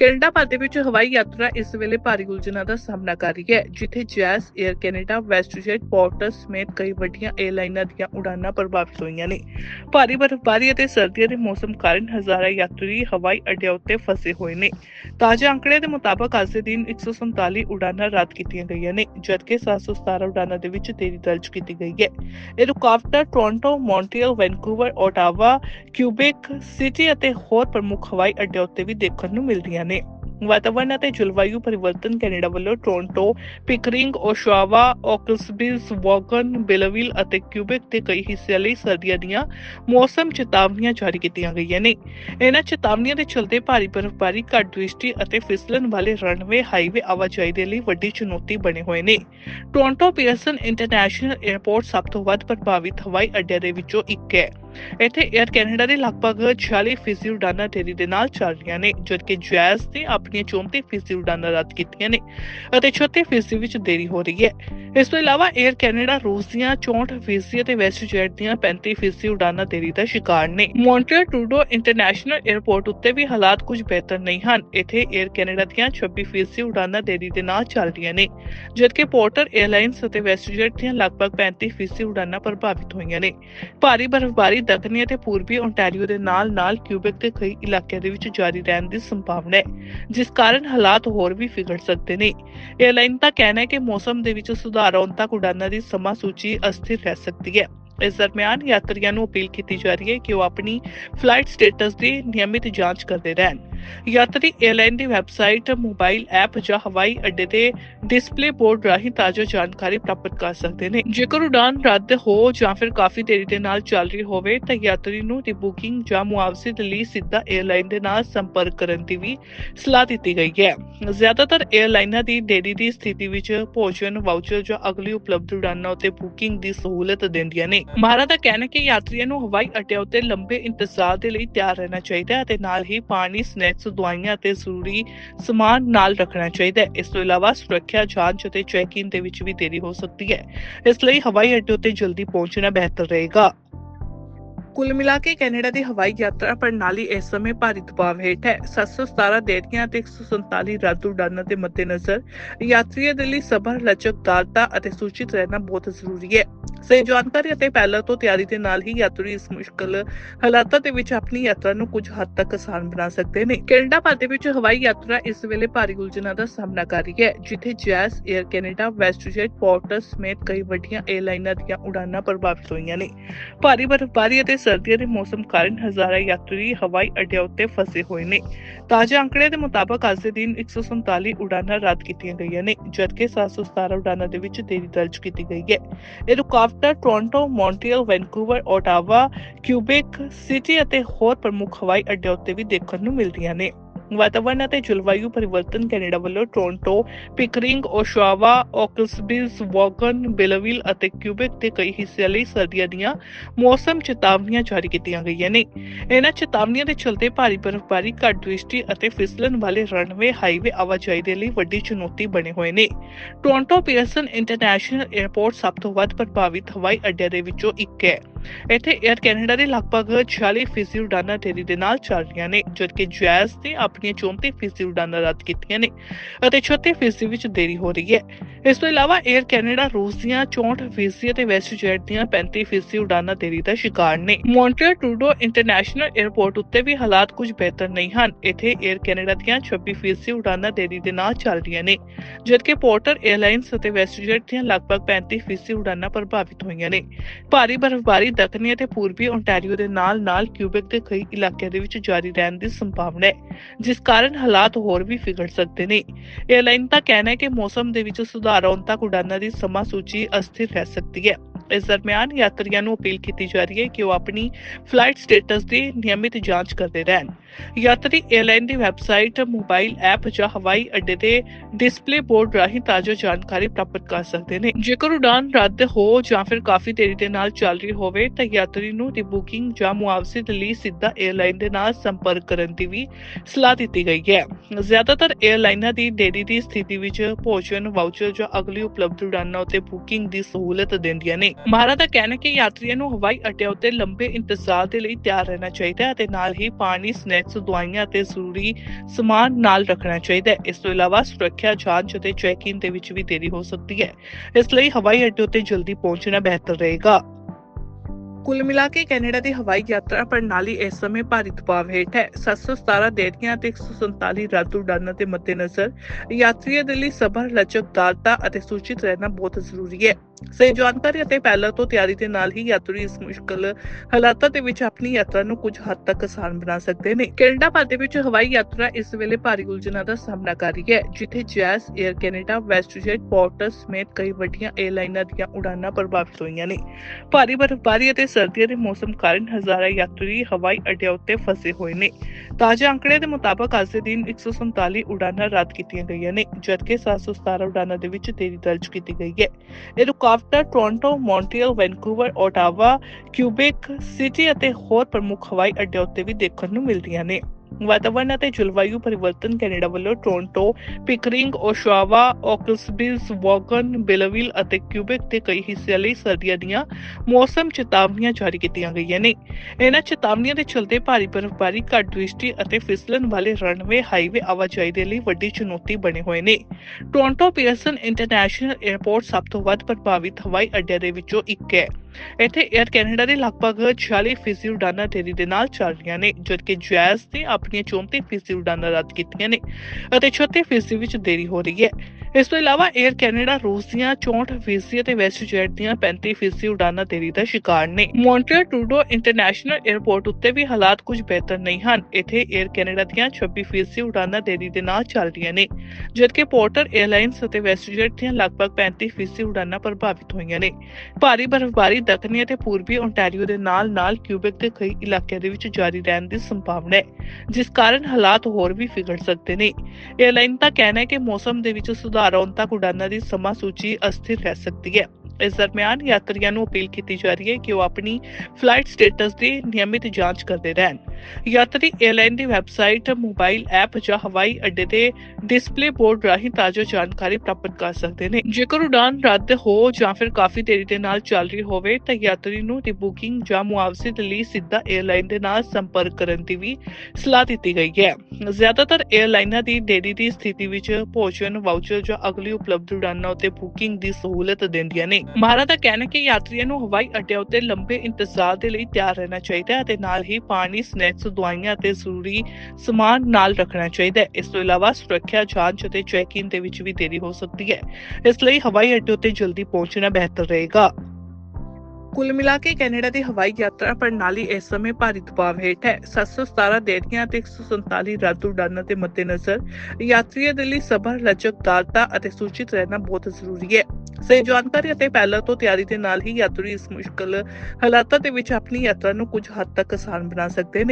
Canada ਭਰ ਦੇ ਵਿੱਚ ਹਵਾਈ ਯਾਤਰਾ ਇਸ ਵੇਲੇ ਭਾਰੀ ਉਲਝਣਾਂ ਦਾ ਸਾਹਮਣਾ ਕਰ ਰਹੀ ਹੈ, ਜਿੱਥੇ Jazz air Canada WestJet Porters ਸਮੇਤ ਕਈ ਵੱਡੀਆਂ 에ਅਰਲਾਈਨਾਂ ਦੀਆਂ ਉਡਾਨਾਂ ਪ੍ਰਭਾਵਿਤ ਹੋਈਆਂ ਨੇ। ਭਾਰੀ ਬਰਫ਼ਬਾਰੀ ਅਤੇ ਸਰਦੀਆਂ ਦੇ ਮੌਸਮ ਕਾਰਨ ਹਜ਼ਾਰਾਂ ਯਾਤਰੀ ਹਵਾਈ ਅੱਡਿਆਂ ਉੱਤੇ ਫਸੇ ਹੋਏ ਨੇ। ਤਾਜ਼ਾ ਅੰਕੜੇ ਦੇ ਮੁਤਾਬਕ ਅੱਜ ਦੇ ਦਿਨ 147 ਉਡਾਨਾਂ ਰੱਦ ਕੀਤੀਆਂ ਗਈਆਂ ਨੇ, ਜਦਕਿ 717 ਉਡਾਨਾਂ ਦੇ ਵਿੱਚ ਦੇਰੀ ਦਰਜ ਕੀਤੀ ਗਈ ਹੈ। ਇਹ ਰੁਕਾਵਟਾਂ Toronto, Montreal, Vancouver, Ottawa, Quebec city ਅਤੇ ਹੋਰ ਪ੍ਰਮੁੱਖ ਹਵਾਈ ਅੱਡਿਆਂ ਉੱਤੇ ਵੀ ਦੇਖਣ ਨੂੰ ਮਿਲਦੀਆਂ ਨੇ ਵਾਤਾਵਰਣ ਅਤੇ ਜਲਵਾਯੂ ਪਰਿਵਰਤਨ ਕੈਨੇਡਾ ਵੱਲੋਂ ਟੋਰਾਂਟੋ, ਪਿਕਰਿੰਗ, ਓਸ਼ਾਵਾ, ਓਕਸਬੀਜ਼, ਵੌਗਨ, ਬੇਲਵਿਲ ਅਤੇ ਕਿਊਬਿਕ ਦੇ ਕਈ ਹਿੱਸਿਆਂ ਲਈ ਸਰਦੀਆਂ ਦੀਆਂ ਮੌਸਮ ਚੇਤਾਵਨੀਆਂ ਜਾਰੀ ਕੀਤੀਆਂ ਗਈਆਂ ਨੇ। ਇਹਨਾਂ ਚੇਤਾਵਨੀਆਂ ਦੇ ਚਲਦੇ ਭਾਰੀ ਬਰਫ਼ਬਾਰੀ, ਘੱਟ ਦ੍ਰਿਸ਼ਟੀ ਅਤੇ ਫਿਸਲਣ ਵਾਲੇ ਰਨਵੇ ਹਾਈਵੇ ਆਵਾਜਾਈ ਦੇ ਲਈ ਵੱਡੀ ਚੁਣੌਤੀ ਬਣੇ ਹੋਏ ਨੇ। ਟੋਰਾਂਟੋ ਪੀਅਰਸਨ ਇੰਟਰਨੈਸ਼ਨਲ 에ਅਰਪੋਰਟ ਸਭ ਤੋਂ ਵੱਧ ਪ੍ਰਭਾਵਿਤ ਹਵਾਈ ਅੱਡਿਆਂ ਦੇ ਵਿੱਚੋਂ ਇੱਕ ਹੈ। ਇੱਥੇ 에ਅਰ ਕੈਨੇਡਾ ਦੇ ਲਗਭਗ 46% ਉਡਾਨਾਂ ਦੇਰੀ ਦੇ ਨਾਲ ਚੱਲ ਰਹੀਆਂ ਨੇ ਜਦਕਿ ਜੈਜ਼ ਨੇ ਦੀਆਂ 34% ਉਡਾਨਾਂ ਰੱਦ ਕੀਤੀਆਂ ਨੇ ਅਤੇ 36% ਵਿੱਚ ਦੇਰੀ ਹੋ ਰਹੀ ਹੈ। ਇਸ ਤੋਂ ਇਲਾਵਾ 에ਅਰ ਕੈਨੇਡਾ ਰੂਸ ਦੀਆਂ 64% ਅਤੇ ਵੈਸਟਜੈਟ ਦੀਆਂ 35% ਉਡਾਨਾਂ ਦੇਰੀ ਦਾ ਸ਼ਿਕਾਰ ਨੇ। ਮੌਂਟਰੀਅਲ ਟਰੂਡੋ ਇੰਟਰਨੈਸ਼ਨਲ 에ਅਰਪੋਰਟ ਉੱਤੇ ਵੀ ਹਾਲਾਤ ਕੁਝ ਬਿਹਤਰ ਨਹੀਂ ਹਨ। ਇੱਥੇ 에ਅਰ ਕੈਨੇਡਾ ਦੀਆਂ 26% ਉਡਾਨਾਂ ਦੇਰੀ ਦੇ ਨਾਲ ਚੱਲ ਰਹੀਆਂ ਨੇ, ਜਦਕਿ ਪੋਰਟਰ 에ਅਰਲਾਈਨਸ ਅਤੇ ਵੈਸਟ ਜੈਟ ਦੀਆਂ ਲਗਭਗ 35% ਉਡਾਨਾਂ ਪ੍ਰਭਾਵਿਤ ਹੋਈਆਂ ਨੇ। ਭਾਰੀ ਬਰਫ਼ਬਾਰੀ ਦੱਖਣੀ ਅਤੇ ਪੂਰਬੀ ਓਨਟਾਰੀਓ ਦੇ ਨਾਲ-ਨਾਲ ਕਿਊਬੈਕ ਦੇ ਕਈ ਇਲਾਕਿਆਂ ਦੇ ਵਿੱਚ ਜਾਰੀ ਰਹਿਣ ਦੀ ਸੰਭਾਵਨਾ ਹੈ ਜਿਸ ਕਾਰਨ ਹਾਲਾਤ ਹੋਰ ਵੀ ਵਿਗੜ ਸਕਦੇ ਨੇ। ਏਅਰਲਾਈਨ ਦਾ ਕਹਿਣਾ ਹੈ ਕਿ ਮੌਸਮ ਦੇ ਵਿੱਚ ਸੁਧਾਰ ਆਉਣ ਤੱਕ ਉਡਾਨਾਂ ਦੀ ਸਮਾਂ ਸੂਚੀ ਅਸਥਿਰ ਰਹਿ ਸਕਦੀ ਹੈ। ਇਸ ਦਰਮਿਆਨ ਯਾਤਰੀਆਂ ਨੂੰ ਅਪੀਲ ਕੀਤੀ ਜਾ ਰਹੀ ਹੈ ਕਿ ਉਹ ਆਪਣੀ ਫਲਾਈਟ ਸਟੇਟਸ ਦੀ ਨਿਯਮਿਤ ਜਾਂਚ ਕਰਦੇ ਰਹਿਣ। ਯਾਤਰੀ 에ਅਰਲਾਈਨ ਦੀ ਵੈਬਸਾਈਟ, ਮੋਬਾਈਲ ਐਪ ਜਾਂ ਹਵਾਈ ਅੱਡੇ ਦੇ ਡਿਸਪਲੇ ਬੋਰਡ ਰਾਹੀਂ ਤਾਜ਼ਾ ਜਾਣਕਾਰੀ ਪ੍ਰਾਪਤ ਕਰ ਸਕਦੇ ਨੇ। ਜੇਕਰ ਉਡਾਨ ਰੱਦ ਹੋ ਜਾਂ ਫਿਰ ਕਾਫੀ ਦੇਰੀ ਦੇ ਨਾਲ ਚੱਲ ਰਹੀ ਹੋਵੇ, ਤਾਂ ਯਾਤਰੀ ਨੂੰ ਰੀਬੁਕਿੰਗ ਜਾਂ ਮੁਆਵਜ਼ੇ ਦੇ ਲਈ ਸਿੱਧਾ 에ਅਰਲਾਈਨ ਦੇ ਨਾਲ ਸੰਪਰਕ ਕਰਨ ਦੀ ਵੀ ਸਲਾਹ ਦਿੱਤੀ ਗਈ ਹੈ। ਜ਼ਿਆਦਾਤਰ 에ਅਰਲਾਈਨਾਂ ਦੀ ਦੇਰੀ ਦੀ ਸਥਿਤੀ ਵਿੱਚ ਭੋਜਨ ਵਾਊਚਰ ਜਾਂ ਅਗਲੀ ਉਪਲਬਧ ਉਡਾਨਾਂ ਉੱਤੇ ਬੁਕਿੰਗ ਦੀ ਸਹੂਲਤ ਦਿੰਦੀਆਂ ਨੇ। ਮਾਹਰਾਂ ਦਾ ਕਹਿਣਾ ਹੈ ਕਿ ਯਾਤਰੀਆਂ ਨੂੰ ਹਵਾਈ ਅੱਡਿਆਂ ਉੱਤੇ ਲੰਬੇ ਇੰਤਜ਼ਾਰ ਦੇ ਲਈ ਤਿਆਰ ਰਹਿਣਾ ਚਾਹੀਦਾ ਹੈ ਅਤੇ ਨਾਲ ਹੀ ਪਾਣੀ ਸਨੈਕਸ ਦਵਾਈਆਂ ਅਤੇ ਜ਼ਰੂਰੀ ਸਮਾਨ ਨਾਲ ਰੱਖਣਾ ਚਾਹੀਦਾ ਹੈ। ਇਸ ਤੋਂ ਇਲਾਵਾ ਸੁਰੱਖਿਆ ਜਾਂਚ ਅਤੇ ਚੈੱਕ-ਇਨ ਦੇ ਵਿੱਚ ਵੀ ਦੇਰੀ ਹੋ ਸਕਦੀ ਹੈ। ਇਸ ਲਈ ਹਵਾਈ ਅੱਡੇ ਉੱਤੇ ਜਲਦੀ ਪਹੁੰਚਣਾ ਬਿਹਤਰ ਰਹੇਗਾ। ਕੁੱਲ ਮਿਲਾ ਕੇ ਕੈਨੇਡਾ ਦੀ ਹਵਾਈ ਯਾਤਰਾ ਪ੍ਰਣਾਲੀ ਇਸ ਸਮੇਂ ਭਾਰੀ ਦਬਾਅ ਹੇਠ ਹੈ। 717 ਦੇਰੀਆਂ ਤੇ 147 ਰੱਦ ਉਡਾਨਾਂ ਦੇ ਮੱਦੇਨਜ਼ਰ ਯਾਤਰੀਆਂ ਦੇ ਲਈ ਸਬਰ ਲਚਕਦਾਰਤਾ ਅਤੇ ਸੂਚਿਤ ਰਹਿਣਾ ਬਹੁਤ ਜ਼ਰੂਰੀ ਹੈ। ਸਹੀ ਜਾਣਕਾਰੀ ਅਤੇ ਪਹਿਲਾਂ ਤੋਂ ਤਿਆਰੀ ਦੇ ਨਾਲ ਹੀ ਯਾਤਰੀ ਇਸ ਮੁਸ਼ਕਲ ਹਾਲਾਤਾਂ ਦੇ ਵਿੱਚ ਆਪਣੀ ਯਾਤਰਾ ਨੂੰ ਕੁਝ ਹੱਦ ਤੱਕ ਆਸਾਨ ਬਣਾ ਸਕਦੇ ਨੇ। ਕੈਨੇਡਾ ਭਰ ਦੇ ਵਿੱਚ ਹਵਾਈ ਯਾਤਰਾ ਇਸ ਵੇਲੇ ਭਾਰੀ ਉਲਝਣਾਂ ਦਾ ਸਾਹਮਣਾ ਕਰ ਰਹੀ ਹੈ, ਜਿੱਥੇ Jazz air Canada WestJet Porters ਸਮੇਤ ਕਈ ਵੱਡੀਆਂ 에ਅਰਲਾਈਨਾਂ ਦੀਆਂ ਉਡਾਨਾਂ ਪ੍ਰਭਾਵਿਤ ਹੋਈਆਂ ਨੇ। ਭਾਰੀ ਬਰਫ਼ਬਾਰੀ ਅਤੇ ਸਰਦੀਆਂ ਦੇ ਮੌਸਮ ਕਾਰਨ ਹਜ਼ਾਰਾਂ ਯਾਤਰੀ ਹਵਾਈ ਅੱਡਿਆਂ ਉੱਤੇ ਫਸੇ ਹੋਏ ਨੇ। ਤਾਜ਼ਾ ਅੰਕੜੇ ਦੇ ਮੁਤਾਬਕ ਅੱਜ ਦੇ ਦਿਨ 147 ਉਡਾਨਾਂ ਰੱਦ ਕੀਤੀਆਂ ਗਈਆਂ ਨੇ ਜਦਕਿ 717 ਉਡਾਨਾਂ ਦੇ ਵਿੱਚ ਦੇਰੀ ਦਰਜ ਕੀਤੀ ਗਈ ਹੈ। ਇਹ ਰੁਕਾਵਟਾਂ Toronto, Montreal, Vancouver, Ottawa, Quebec city ਅਤੇ ਹੋਰ ਪ੍ਰਮੁੱਖ ਹਵਾਈ ਅੱਡਿਆਂ ਉੱਤੇ ਵੀ ਦੇਖਣ ਨੂੰ ਮਿਲਦੀਆਂ ਨੇ। ਵਾਤਾਵਰਣ ਅਤੇ ਜਲਵਾਯੂ ਪਰਿਵਰਤਨ ਕੈਨੇਡਾ ਵੱਲੋਂ ਟੋਰਾਂਟੋ, ਪਿਕਰਿੰਗ, ਓਸ਼ਾਵਾ, ਓਕਸਬੀਜ਼, ਵੌਗਨ, ਬੇਲਵਿਲ ਅਤੇ ਕਿਊਬਿਕ ਦੇ ਕਈ ਹਿੱਸਿਆਂ ਲਈ ਸਰਦੀਆਂ ਦੀਆਂ ਮੌਸਮ ਚੇਤਾਵਨੀਆਂ ਜਾਰੀ ਕੀਤੀਆਂ ਗਈਆਂ ਨੇ। ਇਹਨਾਂ ਚੇਤਾਵਨੀਆਂ ਦੇ ਚਲਦੇ ਭਾਰੀ ਬਰਫ਼ਬਾਰੀ, ਘੱਟ ਦ੍ਰਿਸ਼ਟੀ ਅਤੇ ਫਿਸਲਣ ਵਾਲੇ ਰਨਵੇ ਹਾਈਵੇ ਆਵਾਜਾਈ ਦੇ ਲਈ ਵੱਡੀ ਚੁਣੌਤੀ ਬਣੇ ਹੋਏ ਨੇ। ਟੋਰਾਂਟੋ ਪੀਅਰਸਨ ਇੰਟਰਨੈਸ਼ਨਲ 에ਅਰਪੋਰਟ ਸਭ ਤੋਂ ਵੱਧ ਪ੍ਰਭਾਵਿਤ ਹਵਾਈ ਅੱਡਿਆਂ ਦੇ ਵਿੱਚੋਂ ਇੱਕ ਹੈ। ਇੱਥੇ 에ਅਰ ਕੈਨੇਡਾ ਦੇ ਲਗਭਗ 46% ਉਡਾਨਾਂ ਦੇਰੀ ਦੇ ਨਾਲ ਚੱਲ ਰਹੀਆਂ ਨੇ, ਜਦਕਿ ਜੈਜ਼ ਨੇ ਆਪਣੀਆਂ 34% ਉਡਾਨਾਂ ਰੱਦ ਕੀਤੀਆਂ ਨੇ ਅਤੇ 36% ਵਿੱਚ ਦੇਰੀ ਹੋ ਰਹੀ ਹੈ। ਇਸ ਤੋਂ ਇਲਾਵਾ 에ਅਰ ਕੈਨੇਡਾ ਰੂਸ ਦੀਆਂ 64% ਅਤੇ ਵੈਸਟਜੈਟ ਦੀਆਂ 35% ਉਡਾਨਾਂ ਦੇਰੀ ਦਾ ਸ਼ਿਕਾਰ ਨੇ। ਮੌਂਟਰੀਅਲ ਟਰੂਡੋ ਇੰਟਰਨੈਸ਼ਨਲ 에ਅਰਪੋਰਟ ਉੱਤੇ ਵੀ ਹਾਲਾਤ ਕੁਝ ਬਿਹਤਰ ਨਹੀਂ ਹਨ। ਇੱਥੇ 에ਅਰ ਕੈਨੇਡਾ ਦੀਆਂ 26% ਉਡਾਨਾਂ ਦੇਰੀ ਦੇ ਨਾਲ ਚੱਲ ਰਹੀਆਂ ਨੇ, ਜਦਕਿ ਪੋਰਟਰ 에ਅਰਲਾਈਨਸ ਅਤੇ ਵੈਸਟ ਜੈਟ ਦੀਆਂ ਲਗਭਗ 35% ਉਡਾਨਾਂ ਪ੍ਰਭਾਵਿਤ ਹੋਈਆਂ ਨੇ। ਭਾਰੀ ਬਰਫ਼ਬਾਰੀ ਦੱਖਣੀ ਅਤੇ ਪੂਰਬੀ ਓਨਟਾਰੀਓ ਦੇ ਨਾਲ-ਨਾਲ ਕਿਊਬਿਕ ਦੇ ਕਈ ਇਲਾਕਿਆਂ ਦੇ ਵਿੱਚ ਜਾਰੀ ਰਹਿਣ ਦੀ ਸੰਭਾਵਨਾ ਹੈ, ਜਿਸ ਕਾਰਨ ਹਾਲਾਤ ਹੋਰ ਵੀ ਵਿਗੜ ਸਕਦੇ ਨੇ। ਏਅਰਲਾਈਨ ਦਾ ਕਹਿਣਾ ਹੈ ਕਿ ਮੌਸਮ ਦੇ ਵਿੱਚ ਸੁਧਾਰ ਆਉਣ ਤੱਕ ਉਡਾਨਾਂ ਦੀ ਸਮਾਂ ਸੂਚੀ ਅਸਥਿਰ ਰਹਿ ਸਕਦੀ ਹੈ। ਇਸ ਦਰਮਿਆਨ ਯਾਤਰੀਆਂ ਨੂੰ ਅਪੀਲ ਕੀਤੀ ਜਾ ਰਹੀ ਹੈ ਕਿ ਉਹ ਆਪਣੀ ਫਲਾਈਟ ਸਟੇਟਸ ਦੀ ਨਿਯਮਿਤ ਜਾਂਚ ਕਰਦੇ ਰਹਿਣ। ਯਾਤਰੀ 에ਅਰਲਾਈਨ ਦੀ ਵੈਬਸਾਈਟ, ਮੋਬਾਈਲ ਐਪ ਜਾਂ ਹਵਾਈ ਅੱਡੇ ਦੇ ਡਿਸਪਲੇ ਬੋਰਡ ਰਾਹੀਂ ਤਾਜ਼ਾ ਜਾਣਕਾਰੀ ਪ੍ਰਾਪਤ ਕਰ ਸਕਦੇ ਨੇ। ਜੇਕਰ ਉਡਾਨ ਰੱਦ ਹੋ ਜਾਂ ਫਿਰ ਕਾਫੀ ਦੇਰੀ ਦੇ ਨਾਲ ਚੱਲ ਰਹੀ ਹੋਵੇ, ਤਾਂ ਯਾਤਰੀ ਨੂੰ ਦੀ ਬੁਕਿੰਗ ਜਾਂ ਮੁਆਵਜ਼ੇ ਦੇ ਲਈ ਸਿੱਧਾ 에ਅਰਲਾਈਨ ਦੇ ਨਾਲ ਸੰਪਰਕ ਕਰਨ ਦੀ ਵੀ ਸਲਾਹ ਦਿੱਤੀ ਗਈ ਹੈ। ਜ਼ਿਆਦਾਤਰ 에ਅਰਲਾਈਨਾਂ ਦੀ ਦੇਰੀ ਦੀ ਸਥਿਤੀ ਵਿੱਚ ਭੋਜਨ, ਵਾਊਚਰ ਜਾਂ ਅਗਲੀ ਉਪਲਬਧ ਉਡਾਨਾਂ ਉਤੇ ਬੁਕਿੰਗ ਦੀ ਸਹੂਲਤ ਦਿੰਦੀਆਂ ਨੇ। ਮਾਹਰਾਂ ਦਾ ਕਹਿਣਾ ਕਿ ਯਾਤਰੀਆਂ ਨੂੰ ਹਵਾਈ ਅੱਡਿਆਂ ਉੱਤੇ ਲੰਬੇ ਇੰਤਜ਼ਾਰ ਦੇ ਲਈ ਤਿਆਰ ਰਹਿਣਾ ਚਾਹੀਦਾ ਹੈ ਅਤੇ ਨਾਲ ਹੀ ਪਾਣੀ ਸਨੈਕਸ ਦਵਾਈਆਂ ਅਤੇ ਜ਼ਰੂਰੀ ਸਮਾਨ ਨਾਲ ਰੱਖਣਾ ਚਾਹੀਦਾ ਹੈ। ਇਸ ਤੋਂ ਇਲਾਵਾ ਸੁਰੱਖਿਆ ਜਾਂਚ ਅਤੇ ਚੈੱਕ-ਇਨ ਦੇ ਵਿੱਚ ਵੀ ਦੇਰੀ ਹੋ ਸਕਦੀ ਹੈ। ਇਸ ਲਈ ਹਵਾਈ ਅੱਡੇ ਉੱਤੇ ਜਲਦੀ ਪਹੁੰਚਣਾ ਬਿਹਤਰ ਰਹੇਗਾ। ਕੁੱਲ ਮਿਲਾ ਕੇ ਕੈਨੇਡਾ ਦੀ ਹਵਾਈ ਯਾਤਰਾ ਪ੍ਰਣਾਲੀ ਇਸ ਸਮੇਂ ਭਾਰੀ ਦਬਾਅ ਹੇਠ ਹੈ। 717 ਦੇਰੀਆਂ ਤੇ 147 ਰੱਦ ਉਡਾਨਾਂ ਦੇ ਮੱਦੇਨਜ਼ਰ ਯਾਤਰੀਆਂ ਦੇ ਲਈ ਸਬਰ ਲਚਕਦਾਰਤਾ ਅਤੇ ਸੂਚਿਤ ਰਹਿਣਾ ਬਹੁਤ ਜ਼ਰੂਰੀ ਹੈ। ਸਹੀ ਜਾਣਕਾਰੀ ਅਤੇ ਪਹਿਲਾਂ ਤੋਂ ਤਿਆਰੀ ਦੇ ਨਾਲ ਹੀ ਯਾਤਰੀ ਇਸ ਮੁਸ਼ਕਲ ਹਾਲਾਤਾਂ ਦੇ ਵਿੱਚ ਆਪਣੀ ਯਾਤਰਾ ਨੂੰ ਕੁਝ ਹੱਦ ਤੱਕ ਆਸਾਨ ਬਣਾ ਸਕਦੇ ਨੇ। ਕੈਨੇਡਾ ਭਰ ਦੇ ਵਿੱਚ ਹਵਾਈ ਯਾਤਰਾ ਇਸ ਵੇਲੇ ਭਾਰੀ ਉਲਝਣਾਂ ਦਾ ਸਾਹਮਣਾ ਕਰ ਰਹੀ ਹੈ, ਜਿੱਥੇ ਜੈਸ 에ਅਰ ਕੈਨੇਡਾ, ਵੈਸਟਜੈਟ, ਪੋਰਟਸ ਸਮੇਤ ਕਈ ਵੱਡੀਆਂ 에ਅਰਲਾਈਨਾਂ ਦੀਆਂ ਉਡਾਨਾਂ ਪ੍ਰਭਾਵਿਤ ਹੋਈਆਂ ਨੇ। ਭਾਰੀ ਬਰਫ਼ਬਾਰੀ ਅਤੇ ਸਰਦੀਆਂ ਦੇ ਮੌਸਮ ਕਾਰਨ ਹਜ਼ਾਰਾਂ ਯਾਤਰੀ ਹਵਾਈ ਅੱਡਿਆਂ ਉੱਤੇ ਫਸੇ ਹੋਏ ਨੇ। ਤਾਜ਼ਾ ਅੰਕੜੇ ਦੇ ਮੁਤਾਬਕ ਅੱਜ ਦੇ ਦਿਨ 147 ਉਡਾਨਾਂ ਰੱਦ ਕੀਤੀਆਂ ਗਈਆਂ ਨੇ, ਜਦਕਿ 717 ਉਡਾਨਾਂ ਦੇ ਵਿੱਚ ਦੇਰੀ ਦਰਜ ਕੀਤੀ ਗਈ ਹੈ। ਇਹ ਰੁਕਾਵਟਾਂ Toronto, Montreal, Vancouver, Ottawa, Quebec city ਅਤੇ ਹੋਰ ਪ੍ਰਮੁੱਖ ਹਵਾਈ ਅੱਡਿਆਂ ਉੱਤੇ ਵੀ ਦੇਖਣ ਨੂੰ ਮਿਲਦੀਆਂ ਨੇ। ਵਾਤਾਵਰਣ ਅਤੇ ਜਲਵਾਯੂ ਪਰਿਵਰਤਨ ਕੈਨੇਡਾ ਵੱਲੋਂ ਟੋਰਾਂਟੋ, ਪਿਕਰਿੰਗ, ਓਸ਼ਾਵਾ ਓਕਲਸਬੀਜ਼ ਵੌਗਨ, ਬੇਲਵਿਲ ਅਤੇ ਕਿਊਬਿਕ ਦੇ ਕਈ ਹਿੱਸਿਆਂ ਲਈ ਸਰਦੀਆਂ ਦੀਆਂ ਮੌਸਮ ਚੇਤਾਵਨੀਆਂ ਜਾਰੀ ਕੀਤੀਆਂ ਗਈਆਂ ਨੇ। ਇਹਨਾਂ ਚੇਤਾਵਨੀਆਂ ਦੇ ਚਲਦੇ ਭਾਰੀ ਬਰਫ਼ਬਾਰੀ, ਘੱਟ ਦ੍ਰਿਸ਼ਟੀ ਅਤੇ ਫਿਸਲਣ ਵਾਲੇ ਰਣਵੇ ਹਾਈਵੇ ਆਵਾਜਾਈ ਦੇ ਲਈ ਵੱਡੀ ਚੁਣੌਤੀ ਬਣੇ ਹੋਏ ਨੇ। ਟੋਰਾਂਟੋ ਪੀਅਰਸਨ ਇੰਟਰਨੈਸ਼ਨਲ 에ਅਰਪੋਰਟ ਸਭ ਤੋਂ ਵੱਧ ਪ੍ਰਭਾਵਿਤ ਹਵਾਈ ਅੱਡਿਆਂ ਦੇ ਵਿੱਚੋਂ ਇੱਕ ਹੈ। ਇੱਥੇ 에ਅਰ ਕੈਨੇਡਾ ਦੇ ਲਗਭਗ 40 ਫੀਸਦੀ ਉਡਾਨਾਂ ਦੇਰੀ ਦੇ ਨਾਲ ਚੱਲ ਰਹੀਆਂ ਨੇ, ਜਦਕਿ ਜੈਜ਼ ਨੇ ਆਪਣੀਆਂ 34 ਫੀਸਦੀ ਉਡਾਨਾਂ ਰੱਦ ਕੀਤੀਆਂ ਨੇ ਅਤੇ 36 ਫੀਸਦੀ ਵਿੱਚ ਦੇਰੀ ਹੋ ਰਹੀ ਹੈ। ਇਸ ਤੋਂ ਇਲਾਵਾ 에ਅਰ ਕੈਨੇਡਾ ਰੂਸ ਦੀਆਂ 64% ਅਤੇ ਵੈਸਟਜੈਟ ਦੀਆਂ 35% ਉਡਾਨਾਂ ਦੇਰੀ ਦਾ ਸ਼ਿਕਾਰ ਨੇ। ਮੌਂਟਰੀਅਲ ਟਰੂਡੋ ਇੰਟਰਨੈਸ਼ਨਲ 에ਅਰਪੋਰਟ ਉੱਤੇ ਵੀ ਹਾਲਾਤ ਕੁਝ ਬਿਹਤਰ ਨਹੀਂ ਹਨ। ਇੱਥੇ 에ਅਰ ਕੈਨੇਡਾ ਦੀਆਂ 26% ਉਡਾਨਾਂ ਦੇਰੀ ਦੇ ਨਾਲ ਚੱਲ ਰਹੀਆਂ ਨੇ, ਜਦਕਿ ਪੋਰਟਰ 에ਅਰਲਾਈਨਸ ਅਤੇ ਵੈਸਟਜੈਟ ਦੀਆਂ ਲਗਭਗ 35% ਉਡਾਨਾਂ ਪ੍ਰਭਾਵਿਤ ਹੋਈਆਂ ਨੇ। ਭਾਰੀ ਬਰਫ਼ਬਾਰੀ ਦੱਖਣੀ ਅਤੇ ਪੂਰਬੀ ਓਨਟਾਰੀਓ ਦੇ ਨਾਲ-ਨਾਲ ਕਿਊਬੈਕ ਦੇ ਕਈ ਇਲਾਕਿਆਂ ਦੇ ਵਿੱਚ ਜਾਰੀ ਰਹਿਣ ਦੀ ਸੰਭਾਵਨਾ ਹੈ, ਜਿਸ ਕਾਰਨ ਹਾਲਾਤ ਹੋਰ ਵੀ ਵਿਗੜ ਸਕਦੇ ਨੇ। 에ਅਰਲਾਈਨ ਦਾ ਕਹਿਣਾ ਹੈ ਕਿ ਮੌਸਮ ਦੇ ਵਿੱਚ ਸੁਧਾਰ ਘਰ ਆਉਣ ਤੱਕ ਉਡਾਨਾਂ ਦੀ ਸਮਾਂ ਸੂਚੀ ਅਸਥਿਰ ਰਹਿ ਸਕਦੀ ਹੈ। ਇਸ ਦਰਮਿਆਨ ਯਾਤਰੀਆਂ ਨੂੰ ਅਪੀਲ ਕੀਤੀ ਜਾ ਰਹੀ ਹੈ ਕਿ ਉਹ ਆਪਣੀ ਫਲਾਈਟ ਸਟੇਟਸ ਦੀ ਨਿਯਮਿਤ ਜਾਂਚ ਕਰਦੇ ਰਹਿਣ। ਯਾਤਰੀ 에ਅਰਲਾਈਨ ਦੀ ਵੈਬਸਾਈਟ, ਮੋਬਾਈਲ ਐਪ ਜਾਂ ਹਵਾਈ ਅੱਡੇ ਤੇ ਡਿਸਪਲੇ ਬੋਰਡ ਰਾਹੀਂ ਤਾਜ਼ਾ ਜਾਣਕਾਰੀ ਪ੍ਰਾਪਤ ਕਰ ਸਕਦੇ ਨੇ। ਜੇਕਰ ਉਡਾਨ ਰੱਦ ਹੋ ਜਾਂ ਫਿਰ ਕਾਫੀ ਦੇਰੀ ਦੇ ਨਾਲ ਚੱਲ ਰਹੀ ਹੋਵੇ, ਤਾਂ ਯਾਤਰੀ ਨੂੰ ਦੀ ਜਾਂ ਮੁਆਵਜ਼ੇ ਦੇ ਲਈ ਸਿੱਧਾ 에ਅਰਲਾਈਨ ਦੇ ਨਾਲ ਸੰਪਰਕ ਕਰਨ ਦੀ ਵੀ ਸਲਾਹ ਦਿੱਤੀ ਗਈ ਹੈ। ਜ਼ਿਆਦਾਤਰ 에ਅਰਲਾਈਨਾਂ ਦੀ ਦੇਰੀ ਦੀ ਸਥਿਤੀ ਵਿੱਚ ਭੋਜਨ, ਵਾਊਚਰ ਜਾਂ ਅਗਲੀ ਉਪਲਬਧ ਉਡਾਨਾਂ ਉੱਤੇ ਬੁਕਿੰਗ ਦੀ ਸਹੂਲਤ ਦਿੰਦੀਆਂ ਨੇ। ਮਹਾਰਾ ਦਾ ਕਹਿਣਾ ਕਿ ਯਾਤਰੀਆਂ ਨੂੰ ਹਵਾਈ ਅੱਡਿਆਂ ਉਤੇ ਲੰਬੇ ਇੰਤਜ਼ਾਰ ਦੇ ਲਈ ਤਿਆਰ ਰਹਿਣਾ ਚਾਹੀਦਾ ਹੈ ਅਤੇ ਨਾਲ ਹੀ ਪਾਣੀ ਸਨੈਕ ਸਨੈਕਸ ਦਵਾਈਆਂ ਅਤੇ ਜ਼ਰੂਰੀ ਸਮਾਨ ਨਾਲ ਰੱਖਣਾ ਚਾਹੀਦਾ ਹੈ। ਇਸ ਤੋਂ ਇਲਾਵਾ ਸੁਰੱਖਿਆ ਜਾਂਚ ਅਤੇ ਚੈੱਕ-ਇਨ ਦੇ ਵਿੱਚ ਵੀ ਦੇਰੀ ਹੋ ਸਕਦੀ ਹੈ। ਇਸ ਲਈ ਹਵਾਈ ਅੱਡੇ ਉੱਤੇ ਜਲਦੀ ਪਹੁੰਚਣਾ ਬਿਹਤਰ ਰਹੇਗਾ। ਕੁੱਲ ਮਿਲਾ ਕੇ ਕੈਨੇਡਾ ਦੀ ਹਵਾਈ ਯਾਤਰਾ ਪ੍ਰਣਾਲੀ ਇਸ ਸਮੇਂ ਭਾਰੀ ਦਬਾਅ ਹੇਠ ਹੈ। 717 ਦੇਰੀਆਂ ਤੇ 147 ਰੱਦ ਉਡਾਨਾਂ ਦੇ ਮੱਦੇਨਜ਼ਰ ਯਾਤਰੀਆਂ ਦੇ ਲਈ ਸਬਰ, ਲਚਕਦਾਰਤਾ ਅਤੇ ਸੂਚਿਤ ਰਹਿਣਾ ਬਹੁਤ ਜ਼ਰੂਰੀ ਹੈ। ਸਹੀ ਜਾਣਕਾਰੀ ਅਤੇ ਪਹਿਲਾਂ ਤੋਂ ਤਿਆਰੀ ਦੇ ਨਾਲ ਹੀ ਯਾਤਰੀ ਇਸ ਮੁਸ਼ਕਲ ਹਾਲਾਤਾਂ ਦੇ ਵਿੱਚ ਆਪਣੀ ਯਾਤਰਾ ਨੂੰ ਕੁਝ ਹੱਦ ਤੱਕ ਆਸਾਨ ਬਣਾ ਸਕਦੇ ਨੇ।